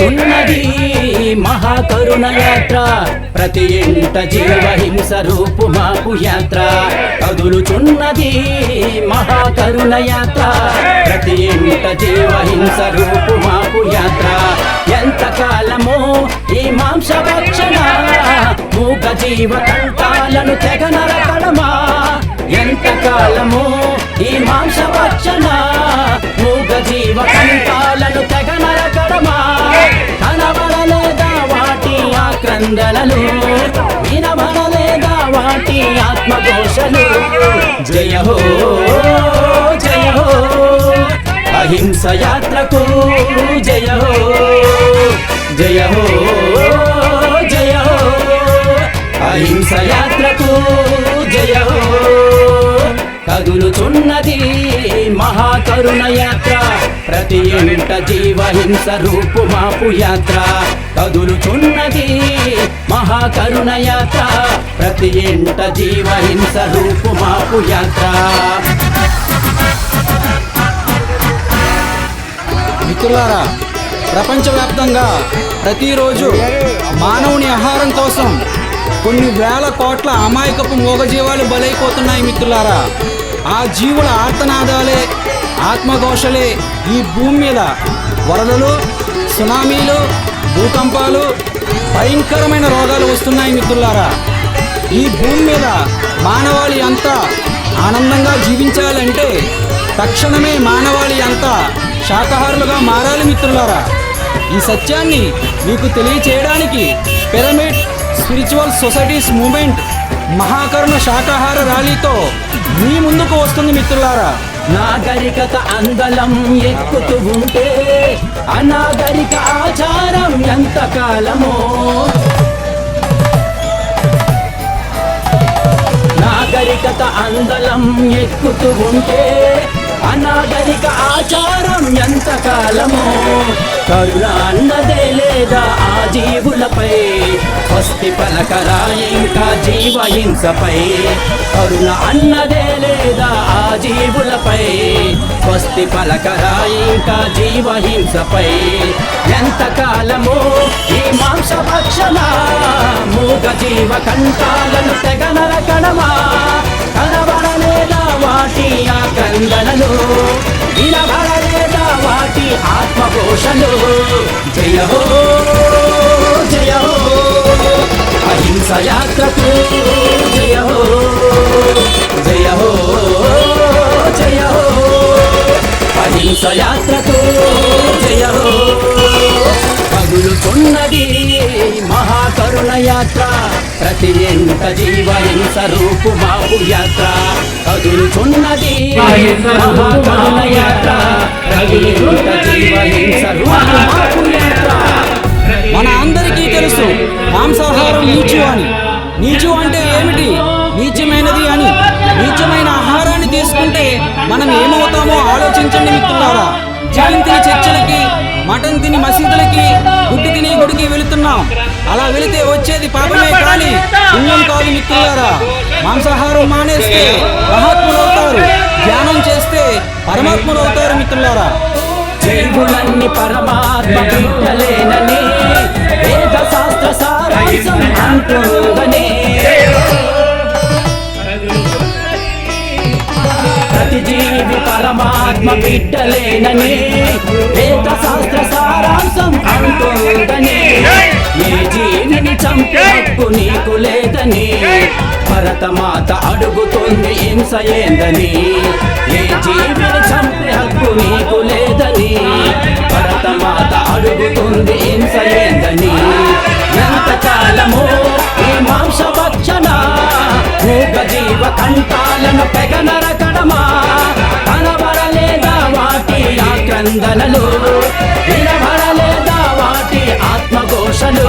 కదులుచున్నది మహాకరుణ యాత్ర ప్రతి ఇంట జీవహింస రూపు మాపు యాత్ర. కదులుచున్నది మహాకరుణ యాత్ర ప్రతి ఇంట జీవహింస రూపు మాపు యాత్ర. ఎంత కాలమో ఈ మాంస భక్షణ మూగ జీవ కంఠాలను తెగ నరకడమా ఎంత కాలమో ఈ మాంస భక్షణ మూగ జీవ కంఠాలను తెగ ఆక్రందనలు వినబడలేదా వాటి ఆత్మఘోషలు జయ హో జయ హో అహింస యాత్రకు జయ హో జయ హో జయ హో అహింస యాత్రకు జయ హో. కదులుతున్నది మహాకరుణ యాత్ర. ప్రతి ఇంట జీవహింస రూపు మాపు యాత్ర. కదులుచున్నది మహాకరుణ యాత్ర. ప్రతి ఇంట జీవహింస రూపు మాపు యాత్ర. మిత్రులారా ప్రపంచవ్యాప్తంగా ప్రతిరోజు మానవుని ఆహారం కోసం కొన్ని వేల కోట్ల అమాయకపు మూగజీవాలు బలైపోతున్నాయి మిత్రులారా. ఆ జీవుల ఆర్తనాదాలే ఆత్మఘోషలే ఈ భూమి మీద. వరదలు సునామీలు భూకంపాలు భయంకరమైన రోగాలు వస్తున్నాయి మిత్రులారా. ఈ భూమి మీద మానవాళి అంతా ఆనందంగా జీవించాలంటే తక్షణమే మానవాళి అంతా శాకాహారులుగా మారాలి మిత్రులారా. ఈ సత్యాన్ని మీకు తెలియచేయడానికి pyramid spiritual societies movement Mahakaruna శాకాహార ర్యాలీతో మీ ముందుకు వస్తుంది మిత్రులారా. నాగరికత అందలం ఎక్కుతూ ఉంటే అనాగరిక ఆచారం ఎంత కాలమో? నాగరికత అందలం ఎక్కుతూ ఉంటే అనాగరిక ఆచారం ఎంత కాలమో? కరుణ అన్నదే లేదా ఆ జీవులపై? స్వస్తి పలకరా ఇంకా జీవహింసపై కరుణ అన్నదే లేదా ఆ జీవులపై? స్వస్తి పలకరా ఇంకా జీవహింసపై ఎంత కాలమో ఈ మాంసభక్షణ? మూగ జీవ కంఠాలను తెగ కణమా కనబడలేదా వాటి ఆ ఆక్రందనలు వినబడలేదా వాటి ఆత్మఘోషలు? జయ హో జయ హో అహింస యాత్రకు జయ హో జయ హో జయ హో అహింస యాత్రకు జయ హో. కదులుచున్నది మహాకరుణ యాత్ర ప్రతి ఎంత జీవహింస రూపు బాబు యాత్ర. కదులుచున్నది మహాకరుణ యాత్ర ప్రతి ఎంత జీవహింస రూపు బాబు యాత్ర. మన అందరికీ తెలుసు మాంసాహారం నీచు అని. నీచు అంటే ఏమిటి? నీచమైనది అని. నీచమైన ఆహారాన్ని తీసుకుంటే మనం ఏమవుతామో ఆలోచించండి మిత్రులారా. తిని చర్చలకి మటన్ తిని మసీదులకి గుడ్డు తిని గుడికి వెళుతున్నాం. అలా వెళితే వచ్చేది పాపమే కానీ పుణ్యం కాదు మిత్రులారా మాంసాహారం మానేస్తే మహాత్ములు అవుతారు ధ్యానం చేస్తే పరమాత్ములు అవుతారు మిత్రులారా. దేవుడన్ని పరమాత్మ వేద శాస్త్ర సారాంశం అంటుందనే ప్రతి జీవి పరమాత్మ బిడ్డలేనని వేద శాస్త్ర సారాంశం అంటుందని. ఏ జీవిని చంపే హక్కు నీకు లేదని. భరతమాత అడుగుతుంది హింస ఏందని. ఏ జీవిని చంపే హక్కు నీకు లేదని. భరతమాత అడుగుతుంది హింస ఏందని. ఎంత కాలము ఈ మాంస భక్షణ. మూగ జీవ కంఠాలను పెగనరక నరకడమా కనబడలేదా వాటి ఆక్రందనలు? వినబడలేదా వాటి ఆత్మఘోషలు?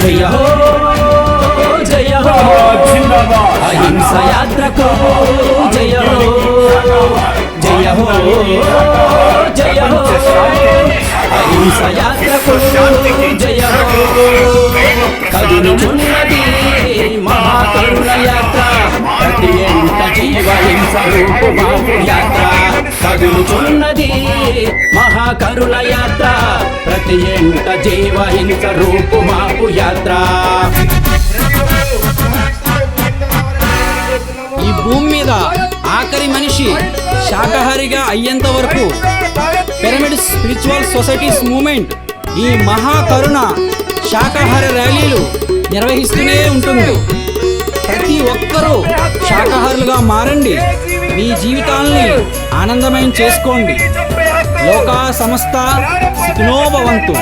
జయ హో జయ హో. అహింస యాత్రకు జయ హో జయ హో జయ హో. అహింస యాత్రకు జయ హో. కదులుచున్నది ఉన్నది యాత్ర ప్రతి ఎంత జీవహింస రూపు యాత్ర. ప్రతి ఎంట జీవహింస రూపు మాపు యాత్ర. ఈ భూమి మీద ఆఖరి మనిషి శాకాహారిగా అయ్యేంత వరకు పిరమిడ్ స్పిరిచువల్ సొసైటీస్ మూమెంట్ ఈ మహాకరుణ శాకాహార ర్యాలీలు నిర్వహిస్తూనే ఉంటుంది. ప్రతి ఒక్కరూ శాకాహారులుగా మారండి. మీ జీవితాల్ని ఆనందమయం చేసుకోండి. లోకా సంస్థ సుఖినోభవంతు.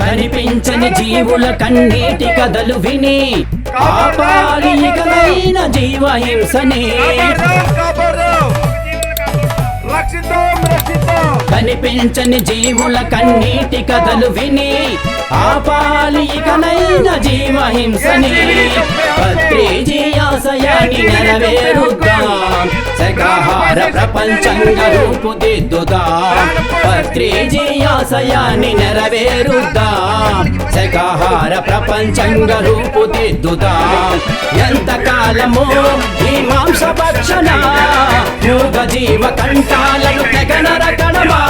కనిపించని జీవుల కన్నీటి కథలు విని ఆపాలి ఇకనైన కనిపించని జీవుల కన్నీటి కథలు విని ఆపాలి ఇకనైన జీవహింసని పత్రిజీ ఆశయాన్ని నెరవేరుద్దాం. శాకాహార ప్రపంచంగా రూపుదిద్దుదా పత్రిజీ నెరవేరుద్దా నెరవేరుద్దాం. శాకాహార ప్రపంచంగా రూపుదిద్దుదాం ఎంతకాలము ఈ మాంసభక్షణ యోగ జీవ కంఠాలను తెగనర కణమా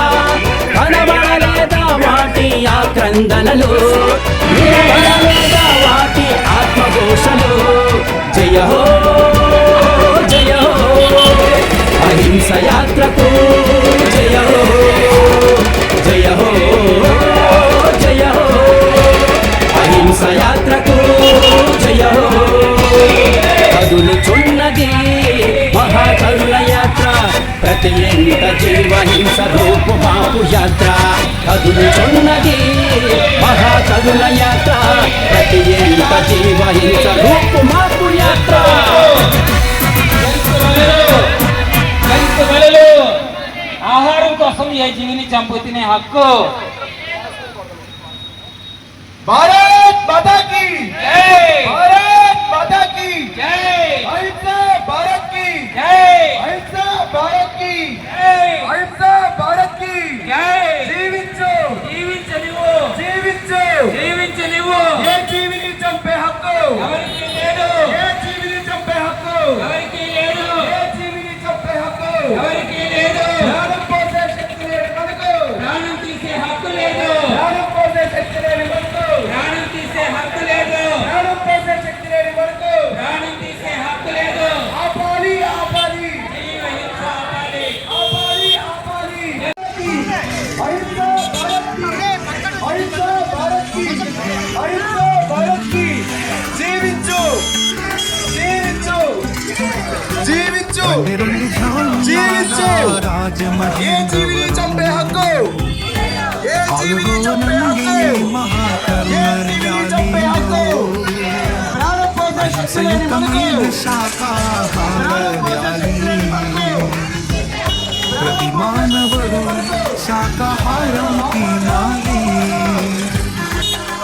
కనబడలేదా వాటి ఆక్రందనలు? నిలబడలేదా వాటి ఆత్మఘోషలు? జయ జయ హో! అహింస యాత్రకు జయ హో జయ హో జయ హో. అహింస యాత్రకు జయ హో. కదులుచున్నది మహాకరుణ యాత్ర ప్రతి ఎంత జీవహింస రూపు మాపు యాత్ర. కదులుచున్నది మహాకరుణ యాత్ర ప్రతి ఎంత జీవహింస ఆహారం కోసం ఏ జీవిని చంపుతునే హక్కు భారత్ మాతా మానవుడు శాకాహారం తినాలి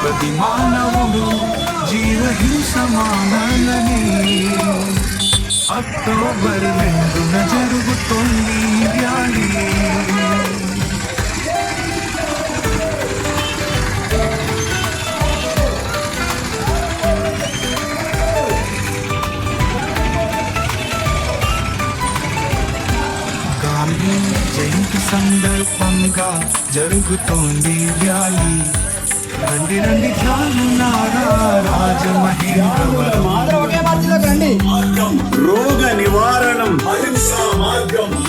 ప్రతి మానవుడు జీవహింస మానాలని అక్టోబర్ రెండున జరుగుతుంది ఈ ర్యాలీ గాంధీ జయంతి సందర్భంగా జరుగుతోంది ర్యాలీ రండి రండి చాలు నారా రాజమహేంద్రవరం.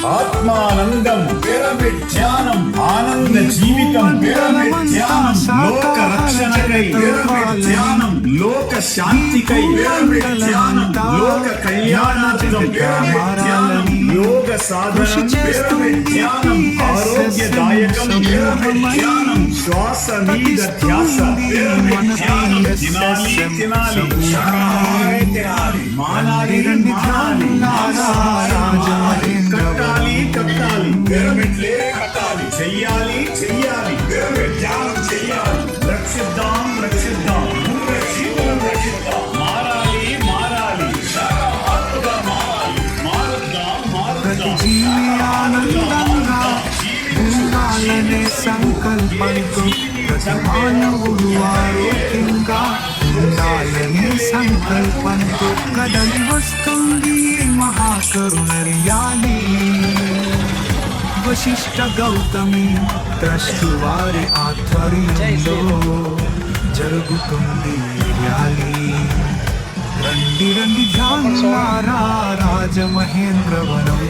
ఆత్మానందం పిరమిడ్ ధ్యానం ఆనంద జీవితం పిరమిడ్ ధ్యానం లోక రక్షణకై పిరమిడ్ ధ్యానం లోక శాంతికై పిరమిడ్ ధ్యానం లోక కళ్యాణార్థం పిరమిడ్ ధ్యానం యోగ సాధనం పిరమిడ్ ధ్యానం ఆరోగ్యదాయకం పిరమిడ్ ధ్యానం శ్వాస మీద ధ్యాస పిరమిడ్ ధ్యానం తినాలి తినాలి శాకాహారమే తినాలి మానాలి మానాలి మానాలి కట్టాలి కట్టాలి. పిరమిడ్లే కట్టాలి. చెయ్యాలి చెయ్యాలి. పిరమిడ్ ధ్యానం చెయ్యాలి. రక్షిద్దాం రక్షిద్దాం. మూల జీవులను రక్షిద్దాం. మారాలి మారాలి. శాకాహారులుగా మారాలి. మారుద్దాం మారుద్దాం. జీవి ఆనందంగా ఉండాలనే సంకల్పంతో మానవుడు ఆరోగ్యంగా ఉండాలనే సంకల్పంతో కదలి వస్తుంది మహాకరుణని वसिष्ठ गौतमी द्रष्टुवारे आध्वर्यन्दो जरगुकुम्बीर्याली रण्डि रण्डि ध्यानमारा राजमहेन्द्रवनम्